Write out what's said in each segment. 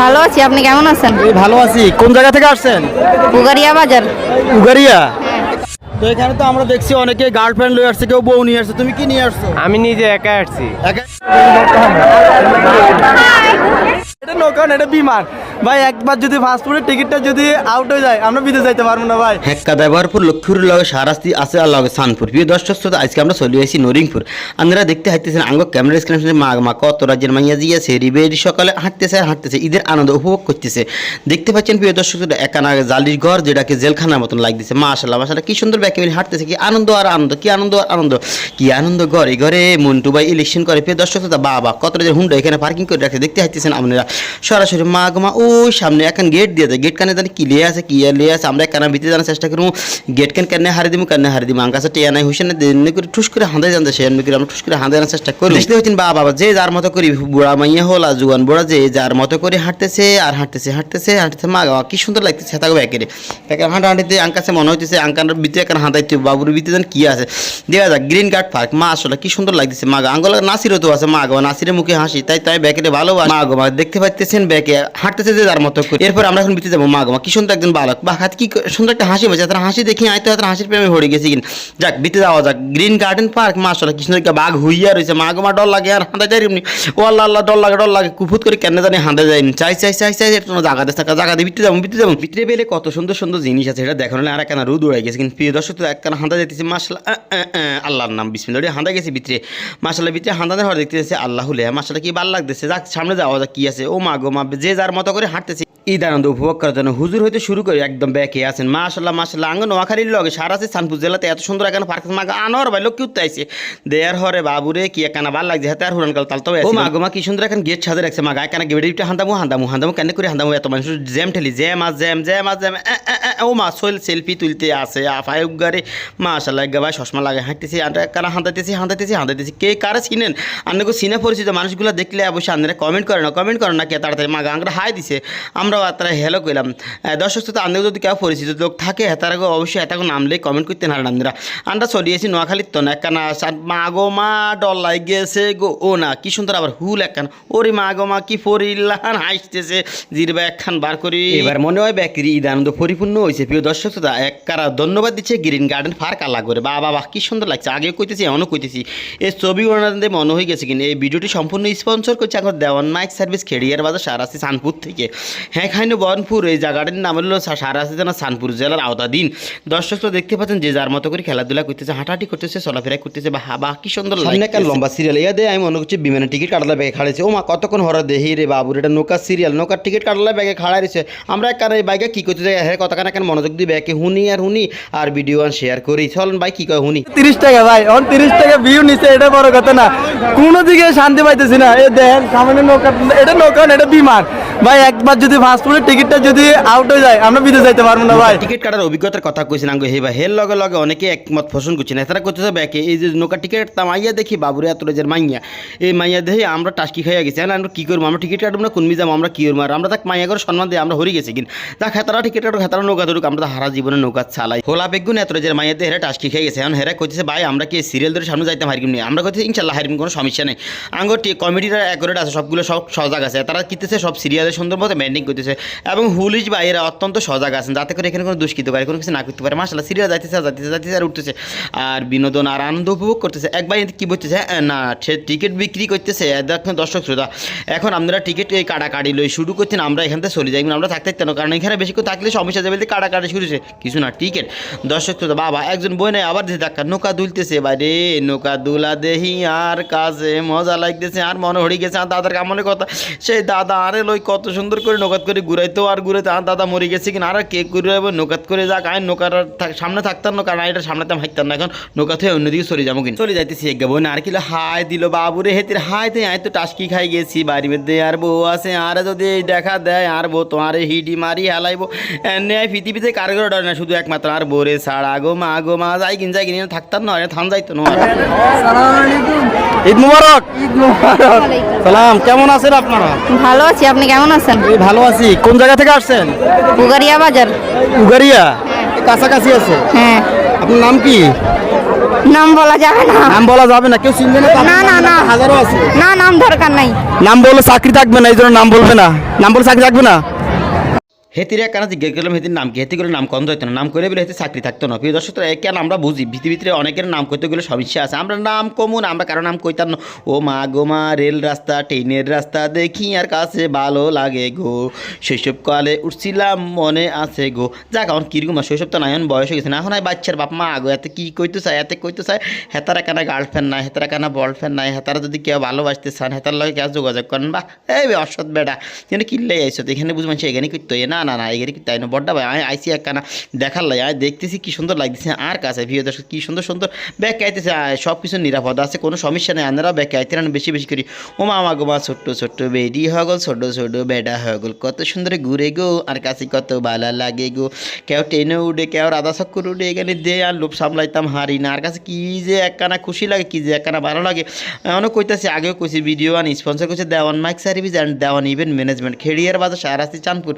ভালো আছি আপনি কেমন আছেন? এই ভালো আছি। কোন জায়গা থেকে আসছেন? উগারিয়া বাজার। উগারিয়া? তো এখানে তো আমরা দেখছি অনেকে গার্লফ্রেন্ড লয়ে আসছে কেউ বউ নিয়ে আসছে। তুমি কি নিয়ে আসছো? আমি নিজে একা আসছি। একা- এটা নৌকা এটা বিমান। ভাই, একবার যদি ফাস্টফুডের টিকিটটা যদি আউট হয়ে যায়, আমরা বিদেশ যাইতে পারব না ভাই। হেক্কা ব্যবহারপুর লক্ষ্মীপুর লগে সারাস্তি আছে আর লগে সানপুর। প্রিয় দর্শক শ্রোতা, আজকে আমরা চলে আসি নরিংপুর। আপনারা দেখতে হাঁটতেছেন আঙ্গ ক্যামেরা স্ক্রিনে মা মা কত রাজ্যের মাইয়া জিয়াছে রিবেরি সকালে হাঁটতেছে আর হাঁটতেছে, ঈদের আনন্দ উপভোগ করতেছে। দেখতে পাচ্ছেন প্রিয় দর্শক শ্রোতা, একানা জালির ঘর যেটাকে জেলখানার মতন লাগতেছে মা মাশাল্লাহ মাশাল্লাহ কি সুন্দর ব্যাকে হাঁটতেছে, কি আনন্দ আর আনন্দ, কি আনন্দ আর আনন্দ, কি আনন্দ ঘরে ঘরে মন্টু ভাই ইলেকশন করে। প্রিয় দর্শক শ্রোতা, বাবা, কত রাজ্যের হুন্ডা এখানে পার্কিং করে রাখছে। দেখতে হাঁটতেছেন আপনারা। সরাসরি মা মা ওই সামনে এখন গেট দিয়ে দেয় গেট কানে কি লিয়ে আছে, কি লিয়ে আছে, আমরা কানা ভিতরে জানার চেষ্টা করব। গেট কান কানে হারি দিমু, কানে হারি দিমু। আঙ্কাছে টিয়া নাই হুসেন করে ঠুস করে হাঁদে জানতে সে করে আমরা ঠুস করে হাঁদে জানার চেষ্টা করি দেখতে হচ্ছেন বাবা বাবা, যে যার মতো করি বুড়া মাইয়া হল আর জুয়ান বুড়া, যে যার মতো করে হাঁটতেছে আর হাঁটতেছে হাঁটতেছে হাঁটতেছে, মা বাবা কি সুন্দর লাগতেছে তাকে ব্যাকেরে ব্যাকের হাঁটা হাঁটিতে আঙ্কাছে মনে হইতেছে আঙ্কার ভিতরে এখন হাঁটাইতে বাবুর ভিতরে যেন কি আছে। দেখা যাক গ্রিন গার্ড পার্ক মা, আসলে কি সুন্দর লাগতেছে, মা আঙ্গল নাসিরও তো আছে, মা গো, নাসিরের মুখে হাসি, তাই তাই ব্যাকেরে ভালো মা গো দেখতে পাচ্ছেন ব্যাকে হাঁটতেছে যে যার মতো করে। এরপর আমরা এখন ভিতরে যাব, মা গো মা, কি সুন্দর একজন বালক। বা হাত কি সুন্দর একটা হাসি বসে তার হাসি দেখি আয়তো তার হাসির প্রেমে ভরে গেছি কিন। যাক ভিতরে যাওয়া যাক। গ্রিন গার্ডেন পার্ক মা আসলে কি সুন্দর একটা বাঘ হুইয়া রয়েছে মা গো মা, ডর লাগে, আর হাঁদা যাই এমনি ও আল্লাহ আল্লাহ, ডর লাগে ডর লাগে। কুফুত করে কেন জানি হাঁদা যায়নি চাই চাই চাই চাই এটা কোনো জায়গাতে থাকা জায়গাতে ভিতরে যাব ভিতরে যাব। ভিতরে পেলে কত সুন্দর সুন্দর জিনিস আছে, এটা দেখানো আর একখানা রোদ উড়ে গেছে কিন্তু প্রিয় দর্শক, তো একখানা হাঁদা যেতেছে মাসাল্লাহ আল্লাহর নাম, বিসমিল্লাহ হাঁদা গেছে ভিতরে। মাসাল্লাহ ভিতরে হাঁদানের হওয়ার দেখতেছে, আল্লাহ হুলে মাসাল্লাহ কি ভালো লাগতেছে। যাক, সামনে যাওয়া যাক, কি আছে। ও মা গো মা, যে যার মতো করে হাঁটতেছে। ঈদ আনন্দ উপভোগ করার জন্য হুজুর হইতে শুরু করে একদম ব্যাকে আছেন। মাশাল্লাহ মাশাল্লাহ আঙ্গ নোয়াখালীর লগে সারা আছে সানপুর জেলাতে এত সুন্দর এখানে পার্ক মা আনোর ভাই লোক কি উঠতে আইছে? দেয়ার হরে বাবুরে কি একানা ভালো লাগছে। হাতে আর হুরান কাল তাল তো ও মা গো মা কি সুন্দর এখন গেট সাজে রাখছে। মা গায়ে কানা গেড়ে দিতে হান্দামু হান্দামু হান্দামু কেন করে হান্দামু এত মানুষ জ্যাম ঠেলি জ্যাম আর জ্যাম জ্যাম আর জ্যাম ও মা সোল সেলফি তুলতে আসে আফায় উগারে। মাশাল্লাহ গাবাই চশমা লাগে হাঁটতেছি কানা হাঁদাইতেছি হাঁদাইতেছি হাঁদাইতেছি কে কারা চিনেন? আপনাকে সিনে পরিচিত মানুষগুলো দেখলে অবশ্যই আপনারা কমেন্ট করে না। কমেন্ট করে না কে? তাড়াতাড়ি মা গাঙ্গরা হাই দিছে। আমরাও তারা হেলো কইলাম। দর্শক শ্রোতা আপনাকে যদি কেউ পরিচিত লোক থাকে, তারা অবশ্যই এটাকে নামলে কমেন্ট করতে না আপনারা আমরা চলিয়েছি নোয়াখালীর তো না একখানা মা গো মা ডল লাই গেছে গো। ও না, কি সুন্দর আবার হুল একখান ওরে মা গো মা, কি ফরিল্লাহান হাসতেছে। জিরবা একখান বার করি। এবার মনে হয় ব্যাকরি ঈদ আনন্দ পরিপূর্ণ হয়েছে। প্রিয় দর্শক শ্রোতা, এক কারা ধন্যবাদ দিচ্ছে গ্রিন গার্ডেন পার্ক আল্লাহ করে। বা বাবা কি সুন্দর লাগছে। আগেও কইতেছি, এমনও কইতেছি। এই ছবি ওনাদের মনে হয়ে গেছে কিনা। এই ভিডিওটি সম্পূর্ণ স্পন্সর করছে এখন দেওয়ান মাইক সার্ভিস, খেড়িয়ার বাজার, সারাসি, সানপুর থেকে। হ্যাঁ খাইনো বনপুর এই জায়গাটির নাম হলো জানা সানপুর জেলার আওতাধীন। দর্শক তো দেখতে পাচ্ছেন যে যার মতো করে খেলাধুলা করতেছে হাঁটাহাঁটি করতেছে চলাফেরা করতেছে বা হাবা কি সুন্দর সামনে একটা লম্বা সিরিয়াল ইয়া দে আমি মনে করছি বিমানের টিকিট কাটলা ব্যাগে খাড়াইছে। ও মা কতক্ষণ হরা দেহি রে বাবুর এটা নৌকার সিরিয়াল নৌকার টিকিট কাটলা ব্যাগে খাড়াই রয়েছে আমরা কার এই বাইকে কি করতে যাই হ্যাঁ কতক্ষণ এখন মনোযোগ দিয়ে ব্যাগে হুনি আর হুনি আর ভিডিও আর শেয়ার করি। চলুন ভাই কি কয় হুনি? তিরিশ টাকা ভাই এখন তিরিশ টাকা ভিউ নিছে এটা বড় কথা না। কোনো দিকে শান্তি পাইতেছি না। এ দেখেন সামনে নৌকা এটা নৌকা না, এটা বিমান। ভাই একবার যদি ফাস্টফুডের টিকিটটা যদি আউট হয়ে যায়, আমরা বিদেশ যাইতে পারব না ভাই। টিকিট কাটার অভিজ্ঞতার কথা কইছেন আঙ্গো হে ভাই। হের লগে লগে অনেকে একমত পোষণ করছেন এছাড়া করতেছে ব্যাকে এই যে নৌকা টিকিট মাইয়া দেখি, বাবুরে এত রেজের মাইয়া। এই মাইয়া দেখি আমরা টাস্কি খাইয়া গেছি। হ্যাঁ আমরা কি করব? আমরা টিকিট কাটবো না? কোনমি যাব আমরা কি করব? আর আমরা তাক মাইয়া করে সম্মান দিয়ে আমরা হরি গেছি। কিন তা খেতারা টিকিট কাটো খেতারা নৌকা ধরুক, আমরা হারা জীবনে নৌকা চালাই। হোলা বেগুন এত রেজের মাইয়া দিয়ে হেরা টাস্কি খেয়ে গেছে। এখন হেরা কইতেছে, ভাই, আমরা কি সিরিয়াল ধরে সামনে যাইতাম হারিম নেই আমরা কইতেছি, ইনশাল্লাহ, হারিম, কোনো সমস্যা নেই। আঙ্গো কমিটির অ্যাকোরেট আছে, সবগুলো সব সজাগ আছে। তারা কিতেছে সব সিরিয়ালের সুন্দর মতো মেন্ডিং করতেছে এবং বা এরা অত্যন্ত সজাগ আছেন, যাতে করে এখানে কোনো দুষ্কৃতকারী কোনো কিছু না করতে পারে। মাসাল্লাহ সিরিয়াল যাইতেছে যাইতেছে যাইতেছে, আর উঠতেছে। আর বিনোদন আর আনন্দ উপভোগ করতেছে। একবার এদিকে কি বলতেছে না, সে টিকিট বিক্রি করতেছে দেখেন দর্শক শ্রোতা, এখন আপনারা টিকিট এই কাটাকাটি লই শুরু করছেন আমরা এখান থেকে চলে যাই। আমরা থাকতে থাকতে না, কারণ এখানে বেশি করে থাকলে সমস্যা যাবে কাটাকাটি শুরু হয়েছে। কিছু না, টিকিট। দর্শক শ্রোতা, বাবা, একজন বই নাই আবার দিতে ধাক্কা নৌকা দুলতেছে বাইরে, নৌকা দুলা দেহি, আর কাজে মজা লাগতেছে, আর মনে হয়ে গেছে, আর দাদার কামনের কথা। সেই দাদা আরে লই কত সুন্দর করে নৌকাত করে ঘুরাইতো আর ঘুরাইতো আর দাদা মরে গেছে কিনা? আর কে ঘুরাইবো? নৌকাত করে যাক। আয় নৌকার সামনে থাকতাম না কারণ এটা সামনে তো হাইতাম না। এখন নৌকা থেকে অন্যদিকে চলে যাব কিন্তু। চলে যাইতেছি এক বোন আর কিলো হাই দিল বাবুরে হেতির। হাই তে আয় তো টাস্কি খাই গেছি। বাড়ির মধ্যে আর বউ আছে। আর যদি এই দেখা দেয় আর বউ তোমার হিডি মারি হালাইবো। এনে পৃথিবীতে কার করে ডরে না শুধু একমাত্র। আর বোরে ছাড়া গো মা গো মা যাই কিন যাই কিনে থাকতাম না থান যাইতো না। ঈদ মুবারক। ঈদ মুবারক। সালাম কেমন আছেন আপনারা? ভালো আছি আপনি কেমন আছেন? ভালো আছি। কোন জায়গা থেকে আসছেন? উগারিয়া বাজার। উগারিয়া? কাছাকাছি আছে? হ্যাঁ। আপনার নাম কি? নাম বলা যাবে না। নাম বলা যাবে না কেউ চিনবে না না, না, না। হাজারো আছে। না নাম দরকার নাই। নাম বললে চাকরি থাকবে না এই জন্য নাম বলবে না। নাম বলে চাকরি থাকবে না? হেতিরে কেন জিজ্ঞেস করলাম? হেতির নাম কি? হেতি করে নাম কম হইতো না। নাম করে বলে হেতে চাকরি থাকতো না। প্রিয় দর্শক কেন আমরা বুঝি। ভিতরে অনেকের নাম করতে গেলে সমস্যা আছে। আমরা নাম কমুন, আমরা কারও নাম কইতাম না। ও মা গো মা, রেল রাস্তা, ট্রেনের রাস্তা, দেখি আর কাছে ভালো লাগে গো। শৈশবকালে উঠছিলাম, মনে আছে গো। যাক আমার কীরকম শৈশব তো এখন বয়স হয়ে গেছে না? এখন বাচ্চার বাপ মা আগো এতে কি কইতে চায়? এতে কইতে চায়, হেতারা কেনা গার্লফ্রেন্ড নাই? হেতারা কেনা বয়ফ্রেন্ড নাই? হেতারা যদি কেউ ভালোবাসতে চান, হেতার লগে কেউ যোগাযোগ করেন? বা এই অসৎ বেটা কিন্তু কিনলে আইসো এখানে বুঝবেন সে এখানে করতে না? না না এখানে করতে হয় না। বড্ডা ভাই আমি আইসি একখানা দেখার লাই আমি দেখতেছি কি সুন্দর লাগতেছে। আর কাছে ভিও দর্শক, কি সুন্দর সুন্দর ব্যাগ আইতেছে। সব কিছু নিরাপদ আছে, কোনো সমস্যা নেই। আপনারা ব্যাগ আইতে না বেশি বেশি করি। ও মা মা গো ছোট্ট ছোট্ট বেডি হগল, ছোট ছোট বেডা হগল। কত সুন্দর ঘুরে গো, আর কাছে কত ভালো লাগে গো। কেউ ট্রেনে উঠে কেউ রাধা চক্কর উঠে এখানে দে আর লোভ সামলাইতাম হারি না। আর কাছে কি যে একখানা খুশি লাগে, কি যে একখানা ভালো লাগে। এমনও কইতাছি, আগেও কইছি ভিডিও আন স্পন্সর করছে, Dewan mike service and Dewan event management খেড়িয়ার বাজার শাহরাস্তি চাঁদপুর।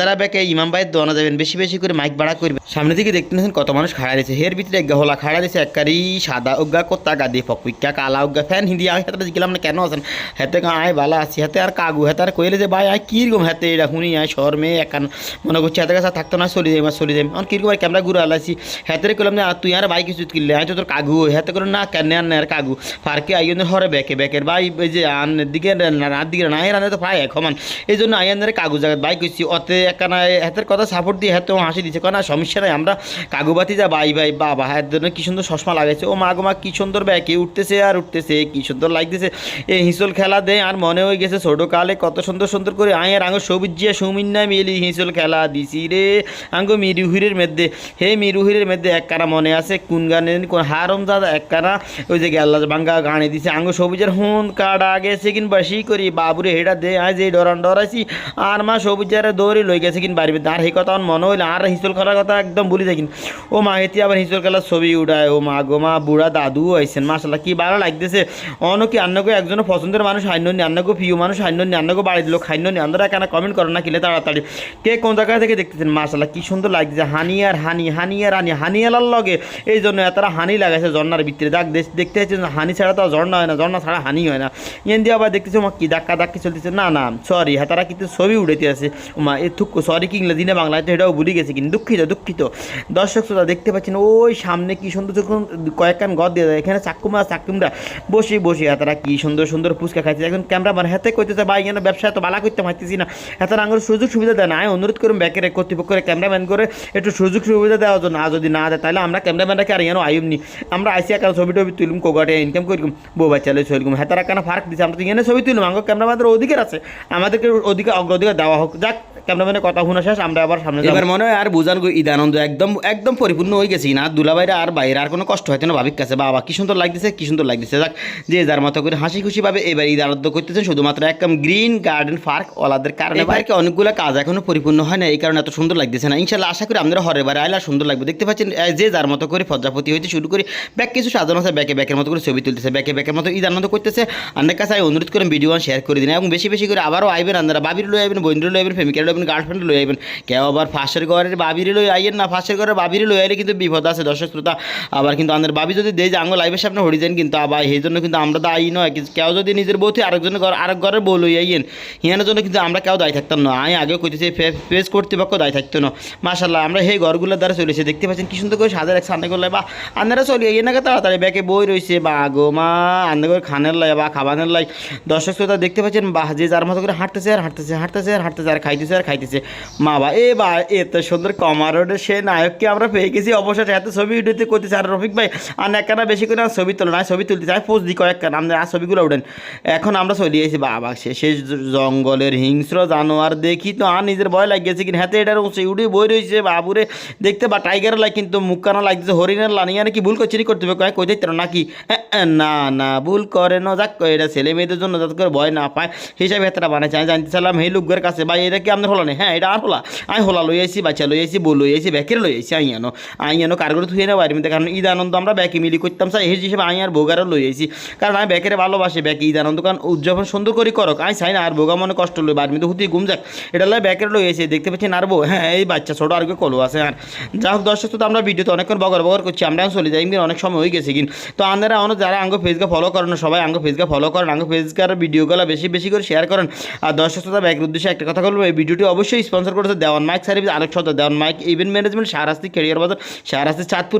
আন্দারা ব্যাকে ইমাম ভাইয়ের দোয়ানো যাবেন বেশি বেশি করে মাইক ভাড়া করবে। সামনে দিকে দেখতে নিয়েছেন কত মানুষ খাড়া রয়েছে। হের ভিতরে এক হলা খাড়া রয়েছে এককারি সাদা উগা কোত্তা গাদি ফকুইকা কালা উগা ফ্যান হিন্দি আমি হাতে গেলাম না কেন আছেন? হাতে আয় ভালো আছি, হাতে আর কাগু, হাতে আর কইলে যে ভাই, আয় কীরকম হাতে এটা শুনি আয় শহর মেয়ে একান, মনে করছি হাতে কাছে থাকতো না, চলে যাই চলে যাই আমার কীরকম আর ক্যামেরা ঘুরে আলাইছি হাতে কইলাম না তুই আর বাইক কিছু কিনলে আমি তো তোর কাগু হাতে করে না, কেন আর না, আর কাগু। পার্কে আইন হরে বেকে বেকের ভাই যে আনের দিকে রাত দিকে না রানে তো ভাই সমান এই জন্য আই আইনের কাগু জায়গায় বাইক হয়েছি অতে একখানা হাতের কথা সাপোর্ট দিয়ে হাতে হাসি দিচ্ছে কেন সমস্যা নাই, আমরা কাগুবাতি যা বাই ভাই বাবা হাত জন্য কি সুন্দর চশমা লাগাইছে। ও মা গো মা, কি সুন্দর ব্যাকে উঠতেছে আর উঠতেছে, কি সুন্দর লাগতেছে এই হিঁচল খেলা দে, আর মনে হয়ে গেছে ছোটো কালে কত সুন্দর সুন্দর করে আয়ের আঙ্গ সবুজ জিয়া সৌমিন্যা মিলি হিঁচল খেলা দিছি রে। আঙ্গ মিরুহিরের মধ্যে, হে মিরুহিরের মধ্যে এক কারা মনে আছে, কোন গানে কোন হারম দাদা এক কারা ওই যে গেল্লা বাঙ্গা গানে দিছে, আঙ্গ সবুজের হুন কাটা গেছে কিন বাসি করি বাবুরে হেটা দে, আয় যে ডরান ডরাইছি, আর মা সবুজ সবুজের দৌড়ে লই গেছে কিন বাড়ি আর সেই কথা মনে হইল, আর হিঁচল খেলার কথা একদম ভুলি যাই ও মা, হেতি আবার হিঁচল খেলার ছবি উঠায় ও মা গো মা, বুড়া দাদু আইসেন মাসাল্লাহ কি ভালো লাগতেছে। অন্য কি আন্নগো একজনের পছন্দের মানুষ হাইন্যনি আন্নগো প্রিয় মানুষ হাইন্যনি আন্নগো বাড়ির লোক হাইন্যনি আন্দারা কেন কমেন্ট করো না কিলে তাড়াতাড়ি। কে কোন জায়গা থেকে দেখতেছেন? মাসাল্লাহ কি সুন্দর লাগছে। হানি আর হানি হানি আর হানি হানি আলার লগে। এই জন্য এতটা হানি লাগাইছে ঝর্নার ভিতরে। দেখ, দেখ- দেখতে হচ্ছে হানি ছাড়া তো ঝর্ণা হয় না। ঝর্ণা ছাড়া হানি হয় না। এন দিয়ে আবার দেখতেছি মা, কি ধাক্কা ধাক্কি চলতেছে। না না সরি হাতারা কিন্তু ছবি উড়েতে আছে। মা, এ থুক সরি কি ইংরেজি না বাংলায়, তো এটাও ভুলে গেছি, কিন্তু দুঃখিত দুঃখিত। দর্শক, শ্রোতা, দেখতে পাচ্ছেন, ওই সামনে কি সুন্দর যখন কয়েকখান গদ দিয়ে দেয়। এখানে চাক্কুমা চাক্কুমরা বসে বসে হাতারা কি সুন্দর সুন্দর ফুচকা খাইছে এখন ক্যামেরা মানে হাতে কইতেছে, ভাই, এখানে ব্যবসা এত বালা করতে পারতেছি না। হাতার আঙুর সুযোগ সুবিধা দেয় না। আমি অনুরোধ করুন, ব্যাকের কর্তৃপক্ষের ক্যামেরাম্যান করে একটু সুযোগ সুবিধা দেওয়ার জন্য। আর যদি না দেয়, তাহলে আমরা ক্যামেরাম্যানটাকে আর এখানে আইম নি। আমরা আইসি একা ছবি টবি তুলুম কোগাটে ইনকাম করিম বউ বাচ্চালে চলগুম হাতারা কেন ফার্ক দিচ্ছে আমরা তো এখানে ছবি তুলুম আমার ক্যামেরাম্যানদের অধিকার আছে। আমাদেরকে অধিকার, অগ্রাধিকার দেওয়া হোক। যাক ক্যামেরাম্যানের কথা শোনা শেষ আমরা আবার সামনে এবার মনে হয় আর বুঝান গো ঈদানন্দ একদম একদম পরিপূর্ণ হয়ে গেছি। না দুলাভাইরা আর বাইরে আর কোনো কষ্ট হয়তো না ভাবিক কাছে। বাবা কি সুন্দর লাগতেছে কি সুন্দর লাগতেছে। যাক যে যার মতো করে হাসি খুশি ভাবে এবার ঈদ আনন্দ করতেছেন শুধুমাত্র একদম গ্রিন গার্ডেন পার্ক ওলাদের কারণে। বাইকে অনেকগুলো কাজ এখনও পরিপূর্ণ হয় না এই কারণে এত সুন্দর লাগতেছে না। ইনশাল্লাহ আশা করি আপনারা হরে বারে আইলা সুন্দর লাগবে। দেখতে পাচ্ছেন যে যার মতো করে প্রজাপতি হইতে শুরু করে ব্যাক কিছু সাজানো আছে ব্যাকে ব্যাকের মতো করে ছবি তুলতেছে ব্যাকে ব্যাকের মতো ঈদ আনন্দ করতেছে। আপনার কাছে আমি অনুরোধ করেন ভিডিও শেয়ার করে দিন এবং বেশি বেশি করে আবারও আইবেন আপনারা বাবির লই আইবেন বন্ধুর লই আইবেন প্রেমিকার লই আইবেন গার্লফ্রেন্ড লই আইবেন। কেউ আবার ফাঁসের ঘরের বাবির লই আইয়েন না, ফাঁসের ঘরের বাবির লই আইলে কিন্তু বিপদ আছে দর্শক শ্রোতা আবার কিন্তু আমাদের বাবি যদি দেয় যে আঙ্গ লাইভের সামনে হরি যান কিন্তু, আবার এই জন্য কিন্তু আমরা দায়ী নয়। কেউ যদি নিজের বউতে আরেকজনের ঘর, আরেক ঘরের বউ লই আইয়েন, হিয়ানোর জন্য কিন্তু আমরা কেউ দায়ী থাকতাম না। আমি আগেও কইতেছি ফেস কর্তৃপক্ষ দায়ী থাকতো না। মাশাল্লাহ আমরা সেই ঘরগুলোর দ্বারা চলেছে। দেখতে পাচ্ছেন কি সুন্দর করে এক সামনে করলে বা আন্দারা চলে আইয়ে না তাড়াতাড়ি? ব্যাকে বই রয়েছে বা গো মা আন্দার করে খানের লাই বা খাবানের লাই। দর্শক শ্রোতা দেখতে পাচ্ছেন বা যে যার মতো করে হাঁটতেছে আর হাঁটতেছে হাঁটতেছে আর হাঁটতেছে আর খাইতেছে আর খাইতেছে। মা বা এ বা এত সুন্দর কমারোডে সে নায়ককে আমরা পেয়ে গেছি। অবশ্যই এত ছবি উঠতে করতেছে আর রফিক ভাই, আর একখানা বেশি করে আর ছবি তোলে না ছবি তুলতে চাই পোস্ট দিই কয়েকখানা আমরা আর ছবিগুলো উঠেন এখন আমরা চলে এসেছি, বাবা শেষে জঙ্গলের হিংস্র জানোয়ার দেখি তো, আর নিজের ভয় লাগিয়েছে কিন্তু হাতে এটার উঁচে উঠে বই রয়েছে, বাবুরে, দেখতে বা টাইগার লাগে কিন্তু মুখ কানা লাগছে হরিণের লানিয়া নাকি ভুল করছি করতে হবে, কয় কইতে নাকি? না না, ভুল করে না, যাক এটা ছেলে মেয়েদের জন্য যাতে করে ভয় না পায়, হিসাবে হাতটা বানাইছে আমি জানতে চাইলাম এই লোকদের কাছে, ভাই, এটা কি আপনার হলো না? হ্যাঁ এটা আর হোলা। আমি হোলা লই আইছি, বাচ্চা লই আইছি, বউ লই আইছি ব্যাকের লই আইছি, আই আনো। আই আনো কারগরে থুয়ে না মধ্যে? কারণ ঈদ আনন্দ আমরা ব্যাকে মিলি করতাম চাই এই হিসেবে আই আর বোগারও লই আইছি। কারণ আমি ব্যাকেরে ভালোবাসি ব্যাকে ঈদ আনন্দ। কারণ উদযাপন সুন্দর করে করক। আই চাই না, আর বোগা মনে কষ্ট লই, বাড়ির মধ্যে হুতি ঘুম যাক। এটা লয় ব্যাকের লই আইছি, দেখতে পাচ্ছেন আর বউ। হ্যাঁ এই বাচ্চা ছোট আর কলো আছে, আর। যা হোক, দর্শক তো আমরা ভিডিওতে অনেকক্ষণ বগর বগর করছি, আমরা চলে যাই অনেক সময় হয়ে গেছে কিন্তু। তো আপনারা অনেক যারা আঙ্গ ফেসকে ফলো করেন সবাই আঙ্গ ফেসকে ফলো করেন, আঙ্গ ফেসকার ভিডিওগুলো বেশি বেশি করে শেয়ার করেন। আর দর্শক শ্রোতা ব্যাগের উদ্দেশ্যে একটা কথা বলব, এই ভিডিওটি অবশ্যই স্পন্সর করেছে দেওয়ান mike service Alok Satya Dewan mike event management Shahrasti career বাজার, শাহরাস্তি চাঁদপুর।